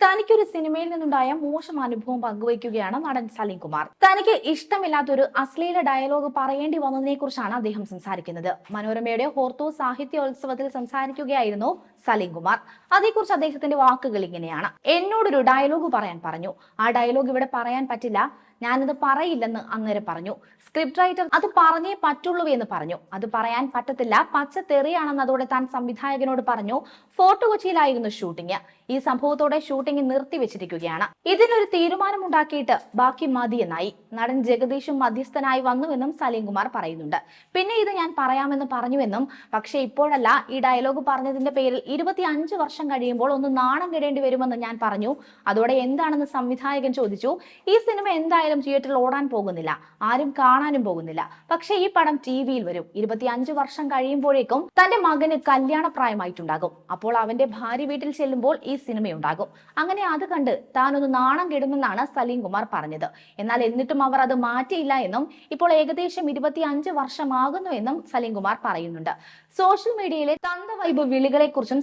തനിക്കൊരു സിനിമയിൽ നിന്നുണ്ടായ മോശം അനുഭവം പങ്കുവയ്ക്കുകയാണ് നടൻ സലീം കുമാർ. തനിക്ക് ഇഷ്ടമില്ലാത്തൊരു അശ്ലീല ഡയലോഗ് പറയേണ്ടി വന്നതിനെ കുറിച്ചാണ് അദ്ദേഹം സംസാരിക്കുന്നത്. മനോരമയുടെ ഹോർത്തോ സാഹിത്യോത്സവത്തിൽ സംസാരിക്കുകയായിരുന്നു സലീം കുമാർ. അതേക്കുറിച്ച് അദ്ദേഹത്തിന്റെ വാക്കുകൾ ഇങ്ങനെയാണ്. എന്നോടൊരു ഡയലോഗ് പറയാൻ പറഞ്ഞു. ആ ഡയലോഗ് ഇവിടെ പറയാൻ പറ്റില്ല. ഞാനത് പറയില്ലെന്ന് അന്നേരം പറഞ്ഞു. സ്ക്രിപ്റ്റ് റൈറ്റർ അത് പറഞ്ഞേ പറ്റുള്ളൂ എന്ന് പറഞ്ഞു. അത് പറയാൻ പറ്റത്തില്ല. പച്ച തെറിയാണെന്ന് അതോടെ താൻ സംവിധായകനോട് പറഞ്ഞു. ഫോർട്ട് കൊച്ചിയിലായിരുന്നു ഷൂട്ടിംഗ് ഈ സംഭവത്തോടെ ഷൂട്ടിംഗ് നിർത്തിവെച്ചിരിക്കുകയാണ് ഇതിനൊരു തീരുമാനമുണ്ടാക്കിയിട്ട് ബാക്കി മതിയെന്നായി. നടൻ ജഗദീഷും മധ്യസ്ഥനായി വന്നുവെന്നും സലീം കുമാർ പറയുന്നുണ്ട്. പിന്നെ ഇത് ഞാൻ പറയാമെന്ന് പറഞ്ഞുവെന്നും പക്ഷേ ഇപ്പോഴല്ല. ഈ ഡയലോഗ് പറഞ്ഞതിന്റെ പേരിൽ ഇരുപത്തി അഞ്ച് വർഷം കഴിയുമ്പോൾ ഒന്ന് നാണം കെടേണ്ടി വരുമെന്ന് ഞാൻ പറഞ്ഞു. അതോടെ എന്താണെന്ന് സംവിധായകൻ ചോദിച്ചു. ഈ സിനിമ എന്തായാലും തിയേറ്ററിൽ ഓടാൻ പോകുന്നില്ല. ആരും കാണാനും പോകുന്നില്ല. പക്ഷേ ഈ പടം ടി വിയിൽ വരും. ഇരുപത്തി അഞ്ച് വർഷം കഴിയുമ്പോഴേക്കും തന്റെ മകന് കല്യാണ പ്രായമായിട്ടുണ്ടാകും അപ്പോൾ അവന്റെ ഭാര്യ വീട്ടിൽ ചെല്ലുമ്പോൾ ഈ സിനിമയുണ്ടാകും. അങ്ങനെ അത് കണ്ട് താനൊന്ന് നാണം കെടുമെന്നാണ് സലീം കുമാർ പറഞ്ഞത്. എന്നാൽ എന്നിട്ടും അവർ അത് മാറ്റിയില്ല എന്നും ഇപ്പോൾ ഏകദേശം ഇരുപത്തി അഞ്ച് വർഷമാകുന്നു എന്നും സലീം കുമാർ പറയുന്നുണ്ട്. സോഷ്യൽ മീഡിയയിലെ തന്തവൈബ്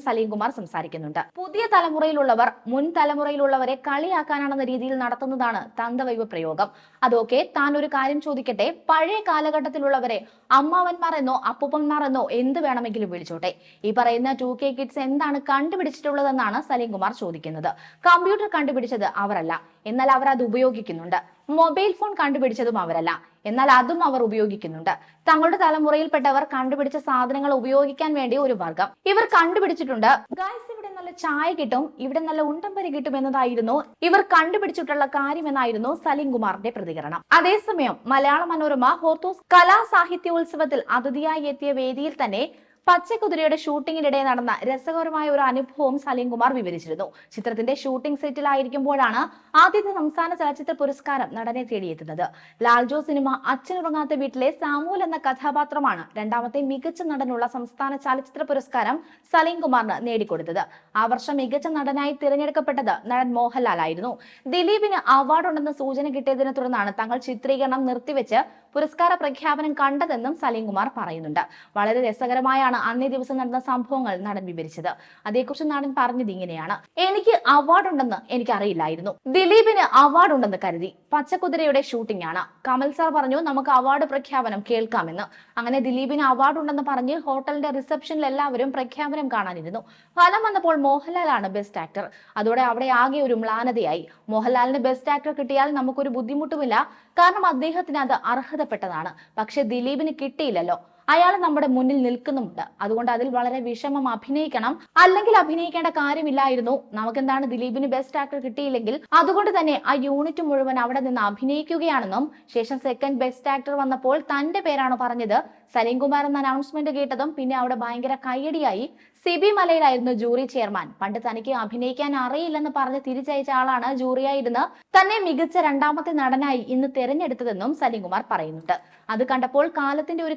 സലീം കുമാർ സംസാരിക്കുന്നുണ്ട്. പുതിയ തലമുറയിലുള്ളവർ മുൻ തലമുറയിലുള്ളവരെ കളിയാക്കാനാണെന്ന രീതിയിൽ നടത്തുന്നതാണ് തന്തവൈബ് പ്രയോഗം. അതൊക്കെ താൻ ഒരു കാര്യം ചോദിക്കട്ടെ പഴയ കാലഘട്ടത്തിലുള്ളവരെ അമ്മാവന്മാർ എന്നോ അപ്പൂപ്പന്മാർ എന്നോ എന്ത് വേണമെങ്കിലും വിളിച്ചോട്ടെ. ഈ പറയുന്ന ടു കെ കിഡ്സ് എന്താണ് കണ്ടുപിടിച്ചിട്ടുള്ളതെന്നാണ് സലീം കുമാർ ചോദിക്കുന്നത്. കമ്പ്യൂട്ടർ കണ്ടുപിടിച്ചത് അവരല്ല എന്നാൽ അവർ അത് ഉപയോഗിക്കുന്നുണ്ട്. മൊബൈൽ ഫോൺ കണ്ടുപിടിച്ചതും അവരല്ല. എന്നാൽ അതും അവർ ഉപയോഗിക്കുന്നുണ്ട്. തങ്ങളുടെ തലമുറയിൽപ്പെട്ടവർ കണ്ടുപിടിച്ച സാധനങ്ങൾ ഉപയോഗിക്കാൻ വേണ്ടി ഒരു വർഗം. ഇവർ കണ്ടുപിടിച്ചിട്ടുണ്ട് ഗൈസ് ഇവിടെ നല്ല ചായ കിട്ടും ഇവിടെ നല്ല ഉണ്ടമ്പരി കിട്ടും എന്നതായിരുന്നു ഇവർ കണ്ടുപിടിച്ചിട്ടുള്ള കാര്യമെന്നായിരുന്നു സലീം കുമാറിന്റെ പ്രതികരണം. അതേസമയം മലയാള മനോരമ ഹോർത്തോസ് കലാ സാഹിത്യോത്സവത്തിൽ അതിഥിയായി എത്തിയ വേദിയിൽ തന്നെ പച്ചക്കുതിരയുടെ ഷൂട്ടിങ്ങിനിടെ നടന്ന രസകരമായ ഒരു അനുഭവം സലീം കുമാർ വിവരിച്ചിരുന്നു. ചിത്രത്തിന്റെ ഷൂട്ടിംഗ് സെറ്റിലായിരിക്കുമ്പോഴാണ് ആദ്യത്തെ സംസ്ഥാന ചലച്ചിത്ര പുരസ്കാരം നടനെ തേടിയെത്തുന്നത്. ലാൽജോ സിനിമ അച്ഛനുറങ്ങാത്ത വീട്ടിലെ സാമൂൽ എന്ന കഥാപാത്രമാണ് രണ്ടാമത്തെ മികച്ച നടനുള്ള സംസ്ഥാന ചലച്ചിത്ര പുരസ്കാരം സലീം കുമാറിന് നേടിക്കൊടുത്തത്. ആ വർഷം മികച്ച നടനായി തിരഞ്ഞെടുക്കപ്പെട്ടത് നടൻ മോഹൻലാൽ ആയിരുന്നു ദിലീപിന് അവാർഡുണ്ടെന്ന സൂചന കിട്ടിയതിനെ തുടർന്നാണ് തങ്ങൾ ചിത്രീകരണം നിർത്തിവെച്ച് പുരസ്കാര പ്രഖ്യാപനം കണ്ടതെന്നും സലീം കുമാർ പറയുന്നുണ്ട്. വളരെ രസകരമായാണ് അന്നേ ദിവസം നടന്ന സംഭവങ്ങൾ നടൻ വിവരിച്ചത്. അതേക്കുറിച്ച് നടൻ പറഞ്ഞത് ഇങ്ങനെയാണ്. എനിക്ക് അവാർഡ് ഉണ്ടെന്ന് എനിക്ക് അറിയില്ലായിരുന്നു ദിലീപിന് അവാർഡ് ഉണ്ടെന്ന് കരുതി. പച്ചക്കുതിരയുടെ ഷൂട്ടിംഗ് ആണ്. കമൽ സാർ പറഞ്ഞു നമുക്ക് അവാർഡ് പ്രഖ്യാപനം കേൾക്കാമെന്ന്. അങ്ങനെ ദിലീപിന് അവാർഡ് ഉണ്ടെന്ന് പറഞ്ഞ് ഹോട്ടലിന്റെ റിസപ്ഷനിൽ എല്ലാവരും പ്രഖ്യാപനം കാണാനിരുന്നു. ഫലം വന്നപ്പോൾ മോഹൻലാലാണ് ബെസ്റ്റ് ആക്ടർ അതോടെ അവിടെ ആകെ ഒരു മ്ലാനതയായി. മോഹൻലാലിന് ബെസ്റ്റ് ആക്ടർ കിട്ടിയാൽ നമുക്കൊരു ബുദ്ധിമുട്ടുമില്ല. കാരണം അദ്ദേഹത്തിന് അത് അർഹതപ്പെട്ടതാണ്. പക്ഷെ ദിലീപിന് കിട്ടിയില്ലല്ലോ. അയാൾ നമ്മുടെ മുന്നിൽ നിൽക്കുന്നുമുണ്ട്. അതുകൊണ്ട് അതിൽ വളരെ വിഷമം അഭിനയിക്കണം. അല്ലെങ്കിൽ അഭിനയിക്കേണ്ട കാര്യമില്ലായിരുന്നു. നമുക്കെന്താണ് ദിലീപിന് ബെസ്റ്റ് ആക്ടർ കിട്ടിയില്ലെങ്കിൽ അതുകൊണ്ട് തന്നെ ആ യൂണിറ്റ് മുഴുവൻ അവിടെ നിന്ന് അഭിനയിക്കുകയാണെന്നും ശേഷം സെക്കൻഡ് ബെസ്റ്റ് ആക്ടർ വന്നപ്പോൾ തന്റെ പേരാണ് പറഞ്ഞത്. സലീം കുമാർ എന്ന അനൗൺസ്മെന്റ് കേട്ടതും പിന്നെ അവിടെ ഭയങ്കര കയ്യടിയായി. സിബി മലയിലായിരുന്നു ജൂറി ചെയർമാൻ. പണ്ട് തനിക്ക് അഭിനയിക്കാൻ അറിയില്ലെന്ന് പറഞ്ഞ് തിരിച്ചയച്ച ആളാണ് ജൂറിയായിരുന്ന് തന്നെ മികച്ച രണ്ടാമത്തെ നടനായി ഇന്ന് തെരഞ്ഞെടുത്തതെന്നും സലീം കുമാർ പറയുന്നുണ്ട്. അത് കണ്ടപ്പോൾ കാലത്തിന്റെ ഒരു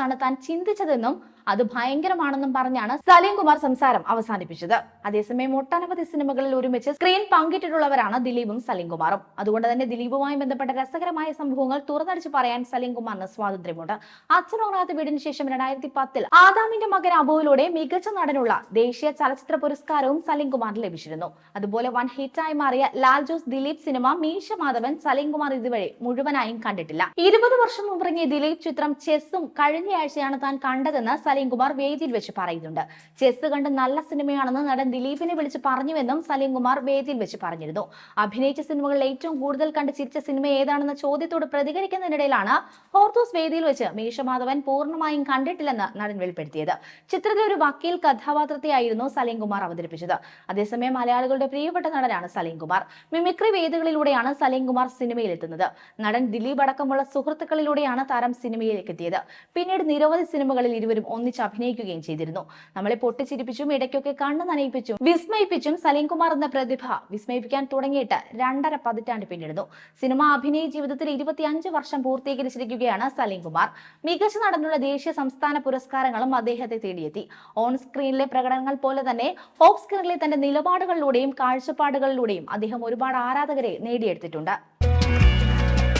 കളിയെക്കുറിച്ചാണ് താൻ ചിന്തിച്ചതെന്നും അത് ഭയങ്കരമാണെന്നും പറഞ്ഞാണ് സലീം കുമാർ സംസാരം അവസാനിപ്പിച്ചത്. അതേസമയം ഒട്ടനവധി സിനിമകളിൽ ഒരുമിച്ച് സ്ക്രീൻ പങ്കിട്ടിട്ടുള്ളവരാണ് ദിലീപും സലീം കുമാറും. അതുകൊണ്ട് തന്നെ ദിലീപുമായി ബന്ധപ്പെട്ട രസകരമായ സംഭവങ്ങൾ തുറന്നടിച്ച് പറയാൻ സലീം കുമാറിന് സ്വാതന്ത്ര്യമുണ്ട്. അച്ഛനോറാത്ത വീടിന് ശേഷം രണ്ടായിരത്തി പത്തിൽ ആദാമിന്റെ മകൻ അബുവിലൂടെ മികച്ച നടനുള്ള ദേശീയ ചലച്ചിത്ര പുരസ്കാരവും സലീം കുമാറിന് ലഭിച്ചിരുന്നു. അതുപോലെ വൺ ഹിറ്റായി മാറിയ ലാൽ ജോസ് ദിലീപ് സിനിമ മീശ മാധവൻ സലീം കുമാർ ഇതുവരെ മുഴുവനായും കണ്ടിട്ടില്ല. ഇരുപത് വർഷം മുമ്പിറങ്ങിയ ദിലീപ് ചിത്രം ചെസ്സും കഴിഞ്ഞയാഴ്ചയാണ് താൻ കണ്ടതെന്ന് സലീം കുമാർ വേദിയിൽ വെച്ച് പറയുന്നുണ്ട്. ചെസ് കണ്ട് നല്ല സിനിമയാണെന്ന് നടൻ ദിലീപിനെ വിളിച്ച് പറഞ്ഞുവെന്നും സലീം കുമാർ വേദിയിൽ വെച്ച് പറഞ്ഞിരുന്നു. അഭിനയിച്ച സിനിമകളിൽ ഏറ്റവും കൂടുതൽ കണ്ട് ചിരിച്ച സിനിമ ഏതാണെന്ന ചോദ്യത്തോട് പ്രതികരിക്കുന്നതിനിടയിലാണ് ഹോർത്തോസ് വേദിയിൽ വെച്ച് മീശമാധവൻ പൂർണമായും കണ്ടിട്ടില്ലെന്ന് നടൻ വെളിപ്പെടുത്തിയത്. ചിത്രത്തിലെ ഒരു വക്കീൽ കഥാപാത്രത്തെയായിരുന്നു സലീം കുമാർ അവതരിപ്പിച്ചത്. അതേസമയം മലയാളികളുടെ പ്രിയപ്പെട്ട നടനാണ് സലീംകുമാർ. മിമിക്രി വേദികളിലൂടെയാണ് സലീംകുമാർ സിനിമയിലെത്തുന്നത്. നടൻ ദിലീപ് അടക്കമുള്ള സുഹൃത്തുക്കളിലൂടെയാണ് താരം സിനിമയിലേക്ക് എത്തിയത്. പിന്നീട് നിരവധി സിനിമകളിൽ ഇരുവരും ഒന്നിച്ച് അഭിനയിക്കുകയും ചെയ്തിരുന്നു. നമ്മളെ പൊട്ടിച്ചിരിപ്പിച്ചും ഇടയ്ക്കൊക്കെ കണ്ണു നനയിപ്പിച്ചും വിസ്മയിപ്പിച്ചും സലീം കുമാർ എന്ന പ്രതിഭ വിസ്മയിപ്പിക്കാൻ തുടങ്ങിയിട്ട് രണ്ടര പതിറ്റാണ്ട് പിന്നിടുന്നു. സിനിമ അഭിനയ ജീവിതത്തിൽ ഇരുപത്തിയഞ്ച് വർഷം പൂർത്തീകരിച്ചിരിക്കുകയാണ് സലീം കുമാർ. മികച്ച നടനുള്ള ദേശീയ സംസ്ഥാന പുരസ്കാരങ്ങളും അദ്ദേഹത്തെ തേടിയെത്തി. ഓൺ സ്ക്രീനിലെ പ്രകടനങ്ങൾ പോലെ തന്നെ ഓഫ് സ്ക്രീനിലെ തന്റെ നിലപാടുകളിലൂടെയും കാഴ്ചപ്പാടുകളിലൂടെയും അദ്ദേഹം ഒരുപാട് ആരാധകരെ നേടിയെടുത്തിട്ടുണ്ട്.